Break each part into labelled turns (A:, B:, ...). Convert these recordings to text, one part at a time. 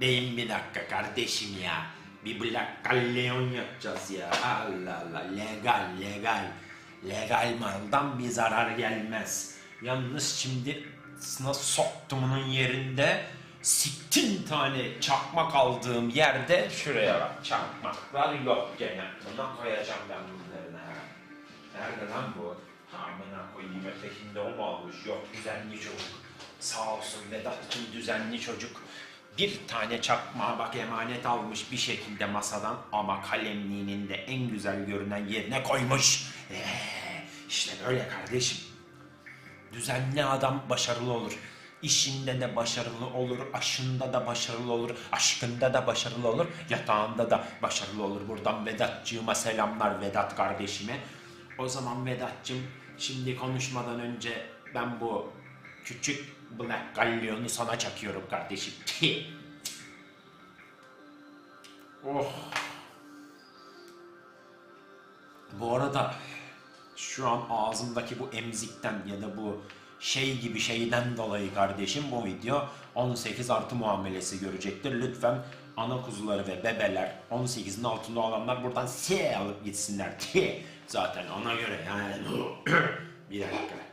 A: Deyin bir dakika kardeşim ya. Bir Black Galleon yapacağız ya. Allah Allah. Legal, legal. Legal maldan bir zarar gelmez. Yalnız şimdi nasıl soktumunun yerinde siktin tane çakmak aldığım yerde şuraya bak çakmaklar yok gene. Buna koyacağım ben bunların ha. Nerede lan bu? Amına koyayım ötekinde o mu almış? Yok düzenli çocuk. Sağ olsun Vedat'cığım düzenli çocuk. Bir tane çakmağı bak emanet almış bir şekilde masadan ama kalemliğinin de en güzel görünen yerine koymuş. Ee, işte böyle kardeşim. Düzenli adam başarılı olur. İşinde de başarılı olur, aşında da başarılı olur, aşkında da başarılı olur, yatağında da başarılı olur. Buradan Vedatçığıma selamlar Vedat kardeşime. O zaman Vedatçım şimdi konuşmadan önce ben bu küçük Black Gallion'u sana çakıyorum kardeşim. Oh. Bu arada şu an ağzımdaki bu emzikten ya da bu şey gibi şeyden dolayı kardeşim bu video 18 artı muamelesi görecektir. Lütfen ana kuzuları ve bebeler 18'in altında olanlar buradan S alıp gitsinler zaten ona göre yani bir dakika.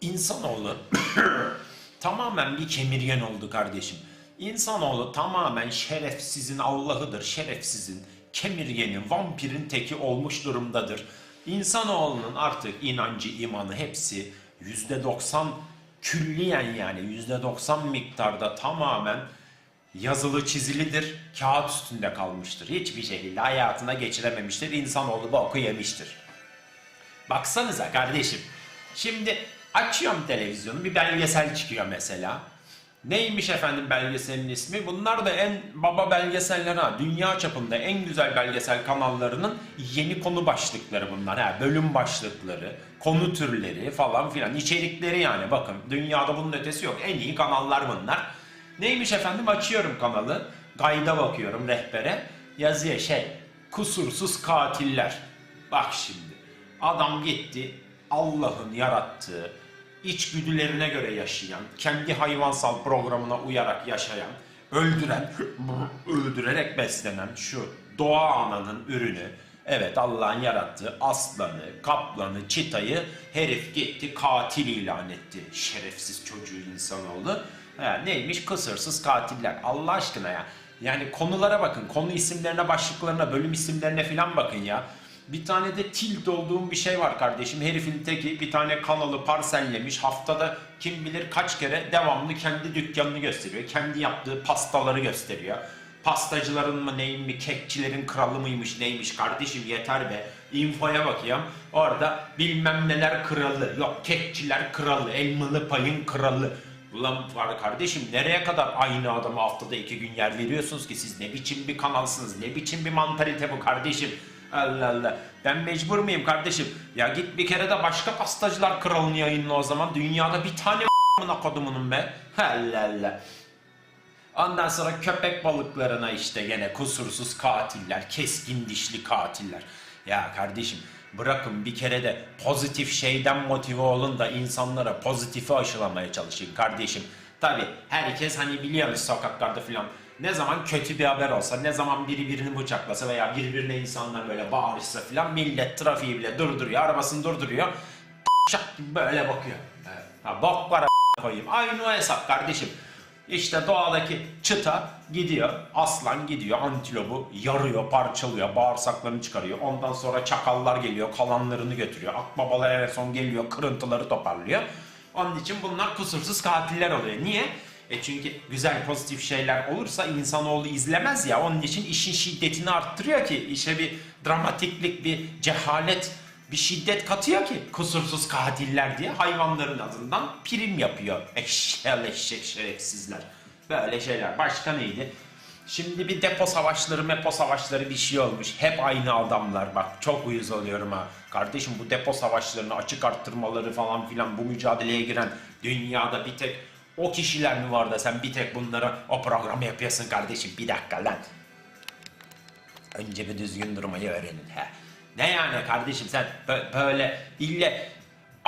A: İnsanoğlu tamamen bir kemirgen oldu kardeşim. İnsanoğlu tamamen şerefsizin Allah'ıdır, şerefsizin, kemirgenin, vampirin teki olmuş durumdadır. İnsanoğlunun artık inancı, imanı hepsi yüzde doksan külliyen yani yüzde doksan miktarda tamamen yazılı çizilidir, kağıt üstünde kalmıştır. Hiçbir şekilde hayatına geçirememiştir, insanoğlu boku yemiştir. Baksanıza kardeşim. Şimdi açıyorum televizyonu bir belgesel çıkıyor mesela. Neymiş efendim belgeselin ismi? Bunlar da en baba belgeseller ha. Dünya çapında en güzel belgesel kanallarının yeni konu başlıkları bunlar. Ha. Bölüm başlıkları, konu türleri falan filan. içerikleri yani bakın. Dünyada bunun ötesi yok. En iyi kanallar bunlar. Neymiş efendim? Açıyorum kanalı. Gayda bakıyorum rehbere. Yazıyor şey. Kusursuz katiller. Bak şimdi. Adam gitti Allah'ın yarattığı, içgüdülerine göre yaşayan, kendi hayvansal programına uyarak yaşayan, öldüren, öldürerek beslenen şu doğa ananın ürünü, evet Allah'ın yarattığı aslanı, kaplanı, çitayı herif gitti katil ilan etti. Şerefsiz çocuğu insanoğlu. Ha, neymiş? Kısırsız katiller. Allah aşkına ya. Yani konulara bakın, konu isimlerine, başlıklarına, bölüm isimlerine falan bakın ya. Bir tane de tilt olduğum bir şey var kardeşim. Herifin teki bir tane kanalı parsellemiş. Haftada kim bilir kaç kere devamlı kendi dükkanını gösteriyor. Kendi yaptığı pastaları gösteriyor. Pastacıların mı neyim mi, kekçilerin kralı mıymış neymiş kardeşim yeter be. Infoya bakıyorum. Orada bilmem neler kralı. Yok kekçiler kralı, elmalı payın kralı. Ulan var kardeşim nereye kadar aynı adama haftada iki gün yer veriyorsunuz ki siz ne biçim bir kanalsınız, ne biçim bir mantalite bu kardeşim. Allah Allah. Ben mecbur muyum kardeşim? Ya git bir kere de başka pastacılar kralını yayınla o zaman. Dünyada bir tane amına kodumunun be. Allah Allah. Ondan sonra köpek balıklarına işte gene kusursuz katiller, keskin dişli katiller. Ya kardeşim bırakın bir kere de pozitif şeyden motive olun da insanlara pozitifi aşılamaya çalışın kardeşim. Tabi herkes hani biliyoruz sokaklarda filan ne zaman kötü bir haber olsa, ne zaman biri birini bıçaklasa veya birbirine insanlar böyle bağırışsa filan millet trafiği bile durduruyor, arabasını durduruyor. Şak gibi böyle bakıyor. Evet. Ha, bok var koyayım. Aynı o hesap kardeşim. İşte doğadaki çıta gidiyor, aslan gidiyor, antilopu yarıyor, parçalıyor, bağırsaklarını çıkarıyor. Ondan sonra çakallar geliyor, kalanlarını götürüyor. Akbabalar en son geliyor, kırıntıları toparlıyor. Onun için bunlar kusursuz katiller oluyor. Niye? E çünkü güzel pozitif şeyler olursa insanoğlu izlemez ya. Onun için işin şiddetini arttırıyor ki işe bir dramatiklik, bir cehalet, bir şiddet katıyor ki kusursuz katiller diye hayvanların adından prim yapıyor. Eşşel eşek şerefsizler. Böyle şeyler. Başka neydi? Şimdi bir depo savaşları, mepo savaşları bir şey olmuş. Hep aynı adamlar bak. Çok uyuz oluyorum ha. Kardeşim bu depo savaşlarını açık arttırmaları falan filan bu mücadeleye giren dünyada bir tek o kişiler mi var da sen bir tek bunlara o programı yapıyorsun kardeşim. Bir dakika lan. Önce bir düzgün durmayı öğrenin. He. Ne yani kardeşim sen bö- böyle ille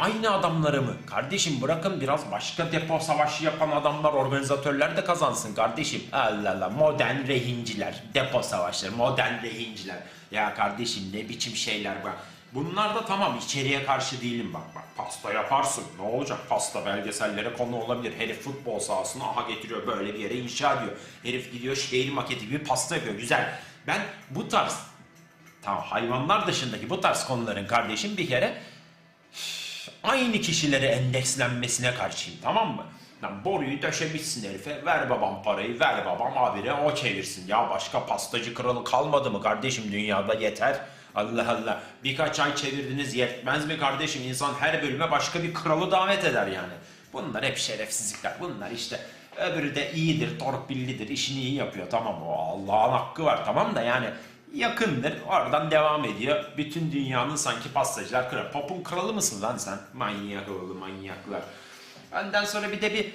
A: Aynı adamları mı? Kardeşim bırakın biraz başka depo savaşı yapan adamlar, organizatörler de kazansın kardeşim. Allah Allah modern rehinciler, depo savaşları, modern rehinciler. Ya kardeşim ne biçim şeyler bak. Bunlar da tamam içeriye karşı değilim bak bak. Pasta yaparsın ne olacak pasta belgesellere konu olabilir. Herif futbol sahasını aha getiriyor böyle bir yere inşa ediyor. Herif gidiyor şehir maketi gibi pasta yapıyor güzel. Ben bu tarz tamam hayvanlar dışındaki bu tarz konuların kardeşim bir kere aynı kişilere endekslenmesine karşıyım tamam mı? Lan boruyu döşemişsin herife ver babam parayı ver babam habire o çevirsin. Ya başka pastacı kralı kalmadı mı kardeşim dünyada yeter. Allah Allah birkaç ay çevirdiniz yetmez mi kardeşim insan her bölüme başka bir kralı davet eder yani. Bunlar hep şerefsizlikler bunlar işte öbürü de iyidir torpillidir işini iyi yapıyor tamam o Allah'ın hakkı var tamam da yani yakındır. Oradan devam ediyor. Bütün dünyanın sanki pastacılar kralı. Pop'un kralı mısın lan sen? Manyak oğlu manyaklar. Ondan sonra bir de bir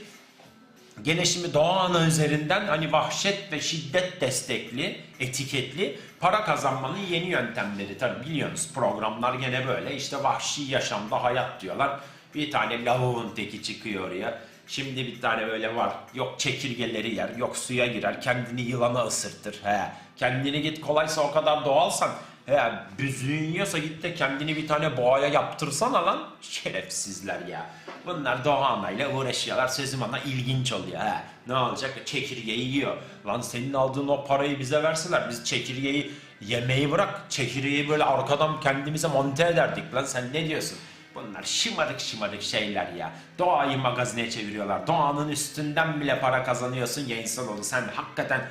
A: gene şimdi Doğu Ana üzerinden hani vahşet ve şiddet destekli, etiketli para kazanmanın yeni yöntemleri. Tabi biliyorsunuz programlar gene böyle işte vahşi yaşamda hayat diyorlar. Bir tane lavuğun teki çıkıyor oraya. Şimdi bir tane böyle var. Yok çekirgeleri yer, yok suya girer, kendini yılana ısırtır. He. Kendini git kolaysa o kadar doğalsan. He, büzüğün yiyorsa git de kendini bir tane boğaya yaptırsana lan. Şerefsizler ya. Bunlar Doğanayla uğraşıyorlar. Sözüm ona ilginç oluyor. He. Ne olacak? Çekirgeyi yiyor. Lan senin aldığın o parayı bize verseler biz çekirgeyi yemeği bırak. Çekirgeyi böyle arkadan kendimize monte ederdik. Lan sen ne diyorsun? Bunlar şımarık şımarık şeyler ya. Doğayı magazine çeviriyorlar. Doğanın üstünden bile para kazanıyorsun ya insanoğlu. Sen hakikaten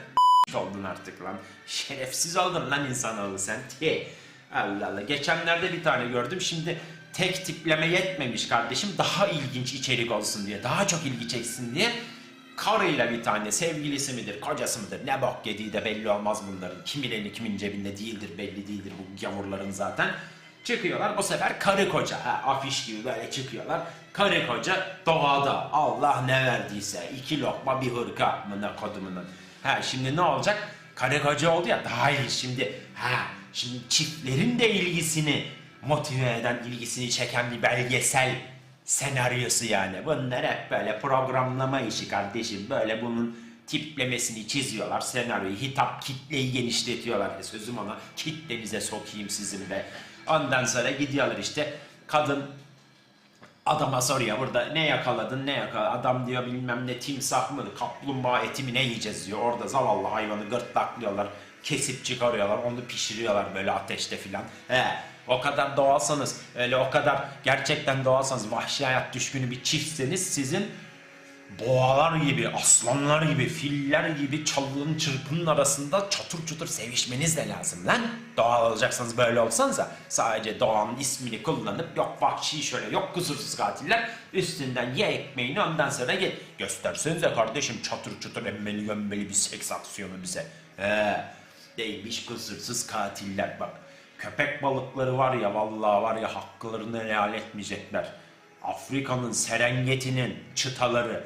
A: oldun artık lan. Şerefsiz oldun lan insanoğlu sen. Tih. Allah Allah. Geçenlerde bir tane gördüm. Şimdi tek tipleme yetmemiş kardeşim. Daha ilginç içerik olsun diye. Daha çok ilgi çeksin diye. Karıyla bir tane sevgilisi midir, kocası mıdır, ne bok yediği de belli olmaz bunların. Kimin eli kimin cebinde değildir, belli değildir bu gavurların zaten. Çıkıyorlar bu sefer karı koca, ha, afiş gibi böyle çıkıyorlar. Karı koca doğada Allah ne verdiyse iki lokma bir hırka mına kodumunun. Ha şimdi ne olacak? Karı koca oldu ya daha iyi şimdi. Ha şimdi çiftlerin de ilgisini motive eden, ilgisini çeken bir belgesel senaryosu yani. Bunlar hep böyle programlama işi kardeşim. Böyle bunun tiplemesini çiziyorlar. Senaryoyu, hitap kitleyi genişletiyorlar. E sözüm ona kitlenize sokayım sizin de. Ondan sonra gidiyorlar işte kadın adama soruyor burada ne yakaladın ne yakaladın adam diyor bilmem ne timsah mı kaplumbağa eti mi ne yiyeceğiz? diyor. Orada zavallı hayvanı gırtlaklıyorlar kesip çıkarıyorlar onu pişiriyorlar böyle ateşte filan. He o kadar doğalsanız öyle o kadar gerçekten doğalsanız vahşi hayat düşkünü bir çiftseniz sizin boğalar gibi, aslanlar gibi, filler gibi çalının çırpının arasında çatır çutur sevişmeniz de lazım lan. Doğal olacaksanız böyle olsanıza. Sadece doğanın ismini kullanıp yok vahşi şöyle yok kusursuz katiller üstünden ye ekmeğini ondan sonra git. Göstersenize kardeşim çatır çutur emmeli gömmeli bir seks aksiyonu bize. He, değilmiş kusursuz katiller bak. Köpek balıkları var ya vallahi var ya haklarını helal etmeyecekler. Afrika'nın Serengeti'nin çıtaları,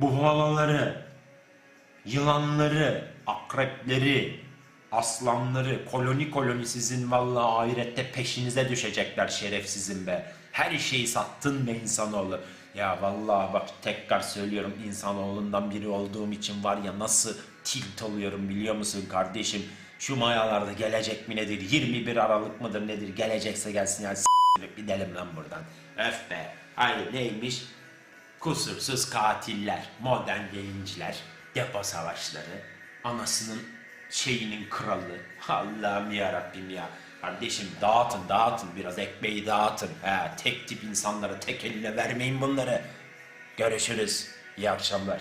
A: buhalaları, yılanları, akrepleri, aslanları, koloni koloni sizin vallahi ahirette peşinize düşecekler şerefsizin be. Her şeyi sattın be insanoğlu. Ya vallahi bak tekrar söylüyorum insanoğlundan biri olduğum için var ya nasıl tilt oluyorum biliyor musun kardeşim? Şu mayalarda gelecek mi nedir? 21 Aralık mıdır nedir? Gelecekse gelsin yani s**tirip gidelim lan buradan. Öf be. Hayır neymiş? Kusursuz katiller, modern yayıncılar, depo savaşları, anasının şeyinin kralı. Allah'ım ya Rabbim ya. Kardeşim dağıtın dağıtın biraz ekmeği dağıtın. He, tek tip insanlara tek elle vermeyin bunları. Görüşürüz. İyi akşamlar.